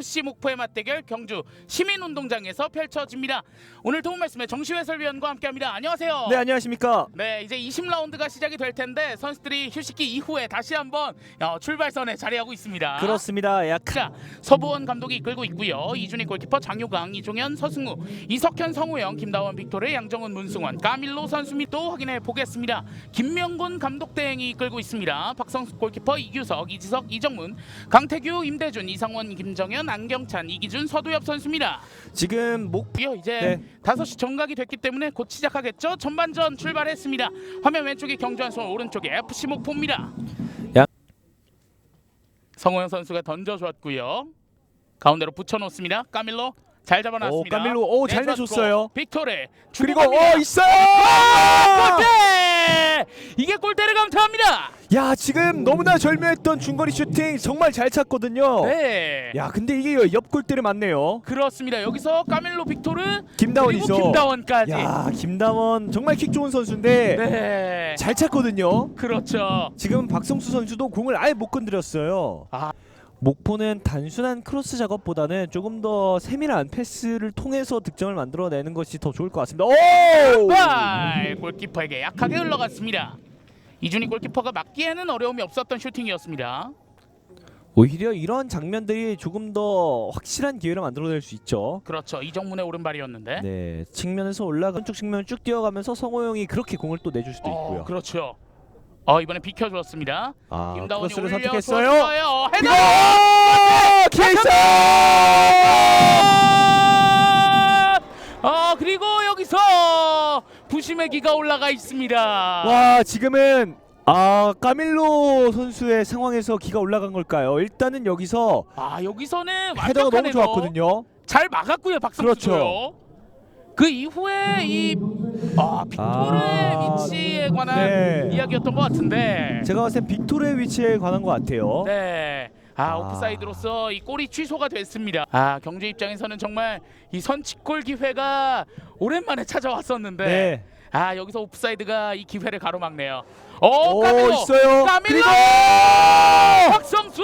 FC 목포의 맞대결 경주 시민운동장에서 펼쳐집니다. 오늘 도움 말씀에 정시 해설위원과 함께합니다. 안녕하세요. 네 안녕하십니까. 네, 이제 20라운드가 시작이 될 텐데 선수들이 휴식기 이후에 다시 한번 어, 출발선에 자리하고 있습니다. 그렇습니다. 약 자, 서부원 감독이 이끌고 있고요. 이준희 골키퍼 장효강, 이종현, 서승우, 이석현, 성우영, 김다원, 빅토르, 양정은, 문승원, 까밀로 선수 및또 확인해 보겠습니다. 김명곤 감독 대행이 이끌고 있습니다. 박성수 골키퍼 이규석, 이지석, 이정문, 강태규, 임대준, 이상원, 김정현, 안경찬, 이기준, 서두엽 선수입니다. 지금 목 고요 이제 네. 5시 정각이 됐기 때문에 곧 시작하겠죠. 전반전 출발했습니다. 화면 왼쪽이 경주한솔 오른쪽에 FC 목포입니다. 야. 성호영 선수가 던져줬고요. 가운데로 붙여놓습니다. 까밀로 잘 잡아놨습니다. 오, 까밀로, 오, 잘 내줬고, 내줬어요. 빅토르 그리고 주고갑니다. 어 있어요. 골대! 이게 골대를 강타합니다. 야 지금 너무나 절묘했던 중거리 슈팅 정말 잘 찼거든요. 네. 야 근데 이게 옆 골대를 맞네요. 그렇습니다. 여기서 까밀로 빅토르 김다원이죠. 그리고 김다원까지. 야 김다원 정말 킥 좋은 선수인데 네. 잘 찼거든요. 그렇죠. 지금 박성수 선수도 공을 아예 못 건드렸어요. 아. 목포는 단순한 크로스 작업보다는 조금 더 세밀한 패스를 통해서 득점을 만들어내는 것이 더 좋을 것 같습니다. 오! 발 골키퍼에게 약하게 흘러갔습니다. 이준희 골키퍼가 막기에는 어려움이 없었던 슈팅이었습니다. 오히려 이런 장면들이 조금 더 확실한 기회를 만들어낼 수 있죠. 그렇죠. 이정문의 오른발이었는데. 네, 측면에서 올라가 왼쪽 측면을 쭉 뛰어가면서 성호영이 그렇게 공을 또 내줄 수도 어, 있고요. 그렇죠. 어 이번에 비켜주었습니다. 아, 크로스를 올려서 선택했어요. 좋아요. 헤더! 그리고 케이스! 어 그리고 부심의 기가 올라가 있습니다. 와, 지금은 아 까밀로 선수의 상황에서 기가 올라간 걸까요? 일단은 여기서 아 여기서는 헤더가 완벽한 너무 헤더. 좋았거든요. 잘 막았고요 박성수도요. 그렇죠. 그 이후에 이 아, 빅토르의 아, 위치에 관한 네. 이야기였던 것 같은데. 제가 봤을 땐 빅토르의 위치에 관한 것 같아요. 네. 아, 아. 오프사이드로서 이 골이 취소가 됐습니다. 아 경주 입장에서는 정말 이 선취골 기회가 오랜만에 찾아왔었는데 네. 아 여기서 오프사이드가 이 기회를 가로막네요. 오, 오, 까밀로 있어요. 까밀로 그리고 박성수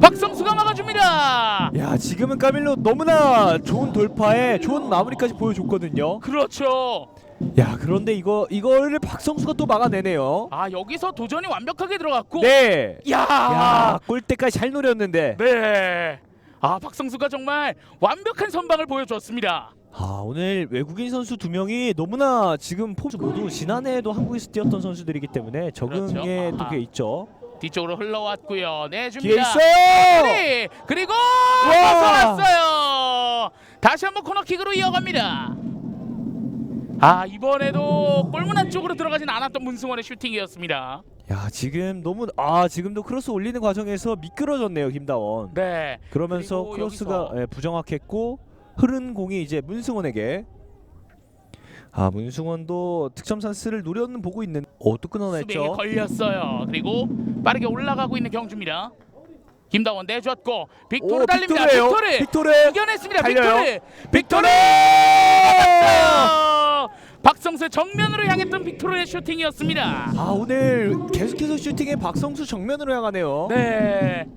박성수가 막아줍니다. 야, 지금은 까밀로 너무나 좋은 돌파에 좋은 마무리까지 보여줬거든요. 그렇죠. 야, 그런데 이거 이거를 박성수가 또 막아내네요. 아 여기서 도전이 완벽하게 들어갔고 네. 야, 야, 골대까지 잘 노렸는데. 네. 아 박성수가 정말 완벽한 선방을 보여줬습니다. 아, 오늘 외국인 선수 두 명이 너무나 지금 포즈 모두 지난해에도 한국에서 뛰었던 선수들이기 때문에 적응에 그렇죠. 또 아하. 게 있죠. 뒤쪽으로 흘러왔고요. 뒤에 내줍니다. 있어요. 네, 그리고 와. 벗어났어요. 다시 한번 코너킥으로 이어갑니다. 아 이번에도 골문 안쪽으로 들어가진 않았던 문승원의 슈팅이었습니다. 야, 지금 너무 아, 지금도 크로스 올리는 과정에서 미끄러졌네요, 김다원. 네, 그러면서 그리고 크로스가 여기서- 예, 부정확했고 흐른 공이 이제 문승원에게 아 문승원도 득점 찬스를 노려는 보고 있는 어또 수비에 끊어냈죠 걸렸어요. 그리고 빠르게 올라가고 있는 경주입니다. 김다원 내줬고 빅토르 오, 달립니다. 빅토르 빅토르 이겨냈습니다. 달려요. 빅토르 빅토르 어, 박성수의 정면으로 향했던 빅토르의 슈팅이었습니다. 아 오늘 계속해서 슈팅에 박성수 정면으로 향하네요 네.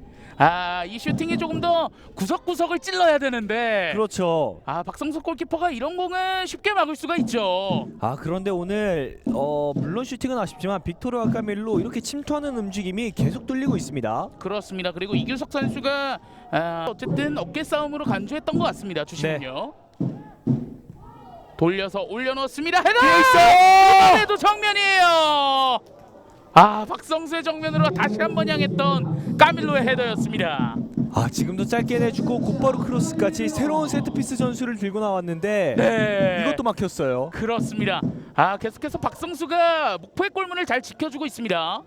아, 이 슈팅이 조금 더 구석구석을 찔러야 되는데. 그렇죠 아, 박성수 골키퍼가 이런 공은 쉽게 막을 수가 있죠. 아 그런데 오늘 어 물론 슈팅은 아쉽지만 빅토르와 카밀로 이렇게 침투하는 움직임이 계속 뚫리고 있습니다 그렇습니다. 그리고 이규석 선수가 아, 어쨌든 어깨 싸움으로 간주했던 것 같습니다. 주심은요. 돌려서 올려놓습니다. 헤더! 이번에도 정면이에요. 아, 박성수의 정면으로 다시 한번 향했던 까밀로의 헤더였습니다. 아 지금도 짧게 내주고 곧바로 크로스까지 새로운 세트피스 전술을 들고 나왔는데 네. 이것도 막혔어요 그렇습니다. 아 계속해서 박성수가 목포의 골문을 잘 지켜주고 있습니다.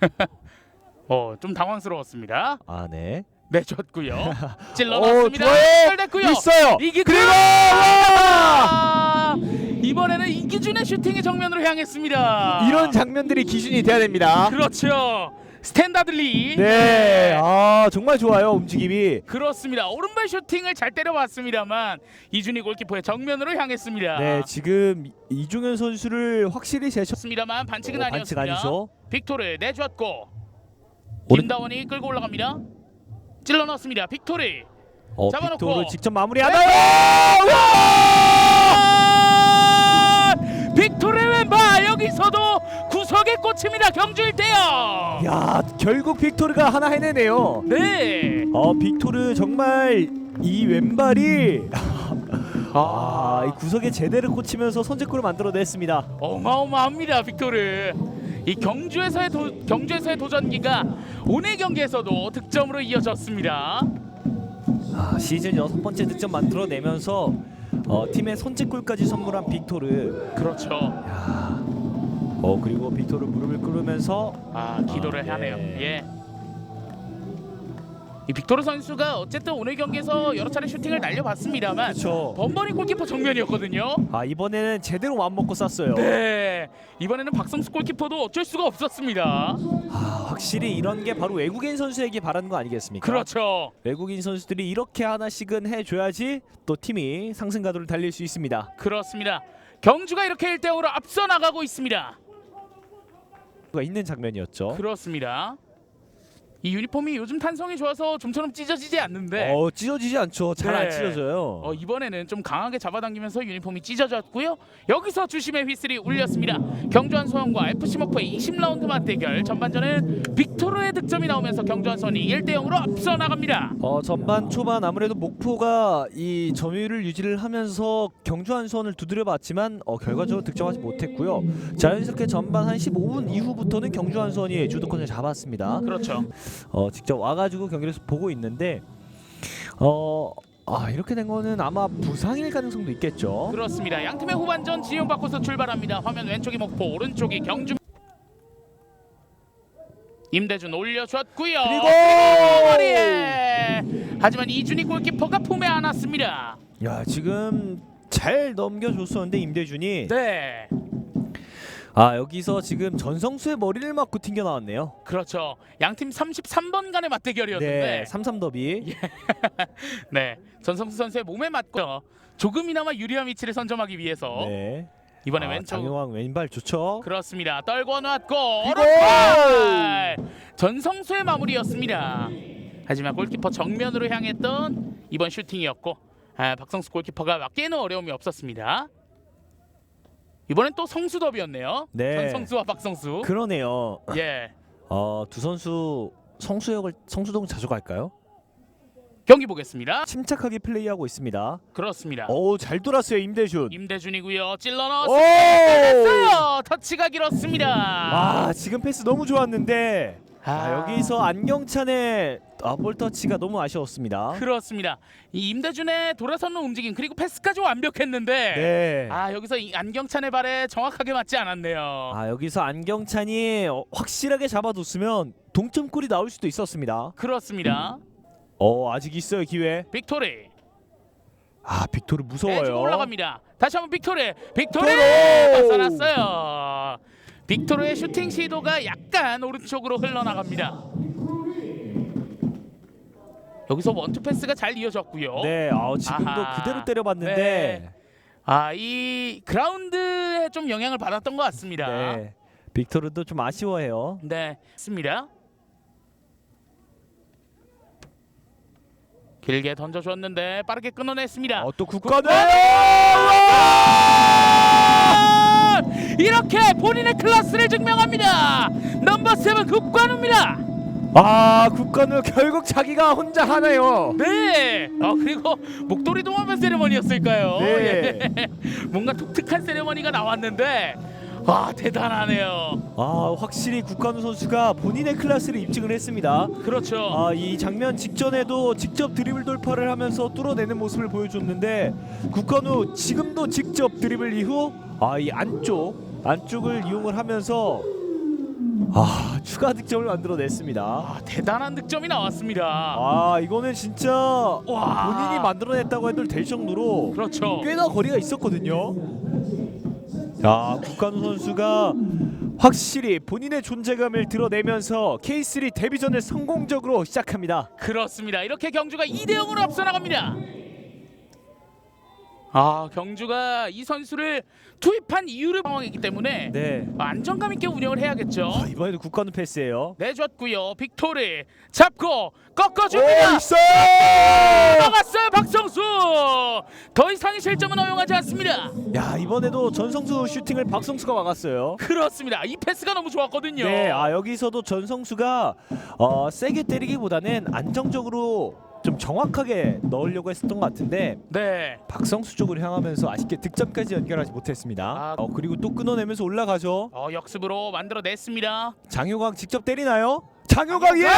어, 좀 당황스러웠습니다. 아 네 내줬고요. 어, 찔러놨습니다. 좋아요. 연결됐고요. 있어요. 이기준. 그리고 아, 이번에는 이기준의 슈팅이 정면으로 향했습니다. 이런 장면들이 기준이 돼야 됩니다. 그렇죠. 스탠다들리. 네, 아 정말 좋아요 움직임이. 그렇습니다. 오른발 슈팅을 잘 때려봤습니다만 이준희 골키퍼의 정면으로 향했습니다. 네, 지금 이종현 선수를 확실히 제쳤. 습니다만 반칙은 어, 반칙 아니었습니다. 아니죠. 빅토르 내줬고 오른- 김다원이 끌고 올라갑니다. 찔러 넣습니다. 빅토리. 어, 잡아놓고. 빅토르 직접 마무리하나요? 아! 빅토리 왼발 여기서도 구석에 꽂힙니다. 경주 1대요. 야, 결국 빅토르가 하나 해내네요. 네. 어, 빅토르 정말 이 왼발이 아, 이 구석에 제대로 꽂히면서 선제골을 만들어냈습니다. 어마어마합니다. 빅토르. 이 경주에서의 도, 경주에서의 도전기가 오늘 경기에서도 득점으로 이어졌습니다. 아, 시즌 여섯 번째 득점 만들어내면서 어, 팀의 선제골까지 선물한 빅토르. 그렇죠. 어, 그리고 빅토르 무릎을 꿇으면서 아 기도를 아, 하네요. 예. 예. 이 빅토르 선수가 어쨌든 오늘 경기에서 여러 차례 슈팅을 날려봤습니다만 그렇죠. 번번이 골키퍼 정면이었거든요. 아, 이번에는 제대로 맘 먹고 쐈어요. 네. 이번에는 박성수 골키퍼도 어쩔 수가 없었습니다. 아, 확실히 이런 게 바로 외국인 선수에게 바라는 거 아니겠습니까? 그렇죠. 외국인 선수들이 이렇게 하나씩은 해줘야지 또 팀이 상승 가도를 달릴 수 있습니다. 그렇습니다. 경주가 이렇게 1대 5로 앞서 나가고 있습니다. 가 있는 장면이었죠. 그렇습니다. 이 유니폼이 요즘 탄성이 좋아서 좀처럼 찢어지지 않는데 어 찢어지지 않죠. 잘 안 네. 찢어져요. 어, 이번에는 좀 강하게 잡아당기면서 유니폼이 찢어졌고요. 여기서 주심의 휘슬이 울렸습니다. 경주한 소원과 FC 목포의 20라운드 맞대결 전반전은 빅토르의 득점이 나오면서 경주한 소원이 1대 0으로 앞서 나갑니다. 어 전반 초반 아무래도 목포가 이 점유율을 유지를 하면서 경주 한수원을 두드려봤지만 어, 결과적으로 득점하지 못했고요. 자연스럽게 전반 한 15분 이후부터는 경주 한수원이 주도권을 잡았습니다. 그렇죠. 어 직접 와가지고 경기를 보고 있는데 어. 아 이렇게 된 거는 아마 부상일 가능성도 있겠죠. 그렇습니다. 양 팀의 후반전 진영 바꿔서 출발합니다. 화면 왼쪽이 목포, 오른쪽이 경주. 임대준 올려줬고요. 그리고! 머리에. 하지만 이준희 골키퍼가 품에 안았습니다. 야 지금 잘 넘겨줬었는데 임대준이 네, 아 여기서 지금 전성수의 머리를 맞고 튕겨 나왔네요. 그렇죠. 양팀 33번 간의 맞대결이었는데 네, 삼삼 더비. 네, 전성수 선수의 몸에 맞고 조금이나마 유리한 위치를 선점하기 위해서 네. 이번에 아, 왼쪽 장용왕 왼발 좋죠. 그렇습니다. 떨궈 놨고 그리고! 오른발 전성수의 마무리였습니다. 하지만 골키퍼 정면으로 향했던 이번 슈팅이었고 아, 박성수 골키퍼가 맞기에는 어려움이 없었습니다. 이번엔 또 성수 더비였네요. 네. 전성수와 박성수. 그러네요. 예. 어, 두 선수 성수역을 성수동 자주 갈까요? 경기 보겠습니다. 침착하게 플레이하고 있습니다. 그렇습니다. 오, 잘 돌았어요, 임대준. 임대준이고요. 찔러 오! 넣었어요. 터치가 길었습니다. 아, 지금 패스 너무 좋았는데 아, 아. 여기서 안경찬의 아, 볼 터치가 너무 아쉬웠습니다. 그렇습니다. 이 임대준의 돌아서는 움직임 그리고 패스까지 완벽했는데 네. 아 여기서 이 안경찬의 발에 정확하게 맞지 않았네요. 아, 여기서 안경찬이 어, 확실하게 잡아뒀으면 동점골이 나올 수도 있었습니다. 그렇습니다. 어, 아직 있어요, 기회. 빅토리 아, 빅토르 무서워요. 빼주고 올라갑니다. 다시 한번 빅토리 빅토리! 벗어났어요. 빅토르의 슈팅 시도가 약간 오른쪽으로 흘러나갑니다. 여기서 원투 패스가 잘 이어졌고요. 네, 아, 지금도 아하. 그대로 때려봤는데 네. 아 이 그라운드에 좀 영향을 받았던 것 같습니다. 네. 빅토르도 좀 아쉬워해요. 네, 있습니다. 길게 던져줬는데 빠르게 끊어냈습니다. 어, 또 국가대 아! 이렇게 본인의 클래스를 증명합니다. 넘버 세븐 국관우입니다. 아, 국가는 결국 자기가 혼자 하네요. 네. 아 그리고 목도리 동화면 세레머니였을까요? 네. 예. 뭔가 독특한 세레머니가 나왔는데 와 대단하네요. 아, 확실히 국가누 선수가 본인의 클래스를 입증을 했습니다. 그렇죠. 아, 이 장면 직전에도 직접 드리블 돌파를 하면서 뚫어내는 모습을 보여줬는데 국가누 지금도 직접 드리블 이후 아, 이 안쪽 안쪽을 이용을 하면서 아, 추가 득점을 만들어냈습니다. 아, 대단한 득점이 나왔습니다. 아, 이거는 진짜 와. 본인이 만들어냈다고 해도 될 정도로 그렇죠. 꽤나 거리가 있었거든요. 자, 국간우 선수가 확실히 본인의 존재감을 드러내면서 K3 데뷔전을 성공적으로 시작합니다. 그렇습니다. 이렇게 경주가 2대 0으로 앞서 나갑니다. 아 경주가 이 선수를 투입한 이유를 상황이기 때문에 네. 안정감 있게 운영을 해야겠죠. 아, 이번에도 국가는 패스예요. 내줬고요. 빅토리 잡고 꺾어줍니다. 오, 있어! 막았어요 박성수. 더 이상의 실점은 허용하지 않습니다. 야 이번에도 전성수 슈팅을 박성수가 막았어요. 그렇습니다. 이 패스가 너무 좋았거든요. 네, 아 여기서도 전성수가 어, 세게 때리기보다는 안정적으로 좀 정확하게 넣으려고 했었던 것 같은데 네. 박성수 쪽으로 향하면서 아쉽게 득점까지 연결하지 못했습니다. 아. 어, 그리고 또 끊어내면서 올라가죠. 어, 역습으로 만들어냈습니다. 장효강 직접 때리나요? 장효강 예! 어,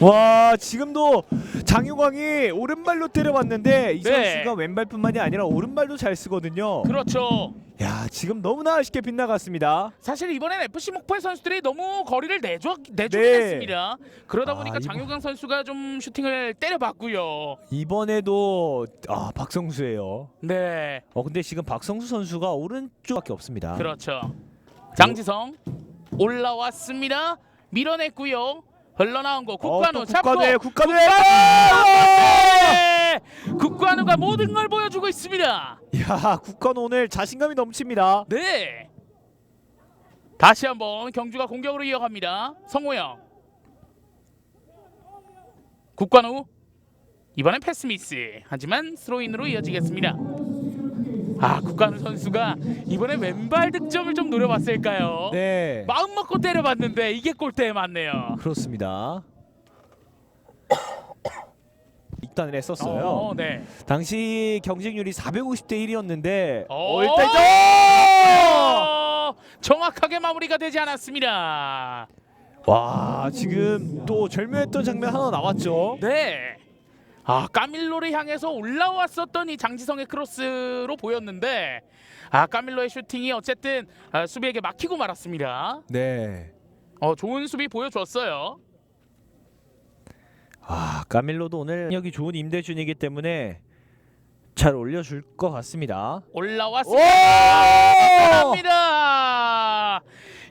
와 지금도 장효광이 오른발로 때려봤는데 이 네. 선수가 왼발뿐만이 아니라 오른발도 잘 쓰거든요. 그렇죠. 야 지금 너무나 아쉽게 빗나갔습니다. 사실 이번엔 FC 목포의 선수들이 너무 거리를 내줘 내주긴 네. 했습니다. 그러다 아, 보니까 이번- 장효강 선수가 좀 슈팅을 때려봤고요. 이번에도 아 박성수예요. 네, 어 근데 지금 박성수 선수가 오른쪽밖에 없습니다. 그렇죠. 장지성 올라왔습니다. 밀어냈고요. 흘러나온 거 국관우 어, 또 잡고 국관우에 국관우에 네! 국관우가 모든 걸 보여주고 있습니다. 야 국관우 오늘 자신감이 넘칩니다. 네. 다시 한번 경주가 공격으로 이어갑니다. 성호영. 국관우. 이번엔 패스 미스. 하지만 스로인으로 이어지겠습니다. 아 국관우 선수가 이번에 왼발 득점을 좀 노려봤을까요? 네 마음 먹고 때려봤는데 이게 골대에 맞네요. 그렇습니다. 입단을 했었어요. 어, 네. 당시 경쟁률이 450대 1이었는데 어, 일단 어, 정확하게 마무리가 되지 않았습니다. 와 지금 또 절묘했던 장면 하나 나왔죠. 네. 아 까밀로를 향해서 올라왔었던 이 장지성의 크로스로 보였는데 아 까밀로의 슈팅이 어쨌든 아, 수비에게 막히고 말았습니다. 네. 어 좋은 수비 보여줬어요. 아 까밀로도 오늘 여기 좋은 임대준이기 때문에 잘 올려줄 것 같습니다. 올라왔습니다. 합니다.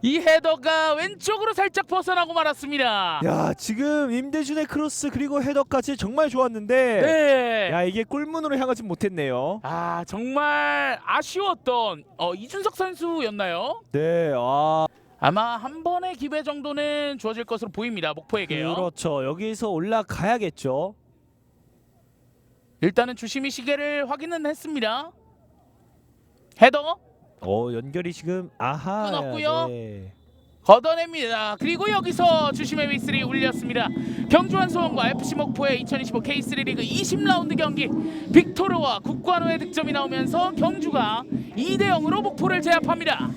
이 헤더가 왼쪽으로 살짝 벗어나고 말았습니다. 야 지금 임대준의 크로스 그리고 헤더까지 정말 좋았는데 네. 야 이게 골문으로 향하지 못했네요. 아 정말 아쉬웠던 어, 이준석 선수였나요? 네, 아 아마 한 번의 기회 정도는 주어질 것으로 보입니다. 목포에게요. 그렇죠. 여기서 올라가야겠죠. 일단은 주심이 시계를 확인은 했습니다. 헤더 어 연결이 지금 아하. 끊었고요. 네. 걷어냅니다. 그리고 여기서 주심의 휘슬이 울렸습니다. 경주한 소원과 FC 목포의 2025 K3 리그 20라운드 경기 빅토르와 국관우의 득점이 나오면서 경주가 2대 0으로 목포를 제압합니다.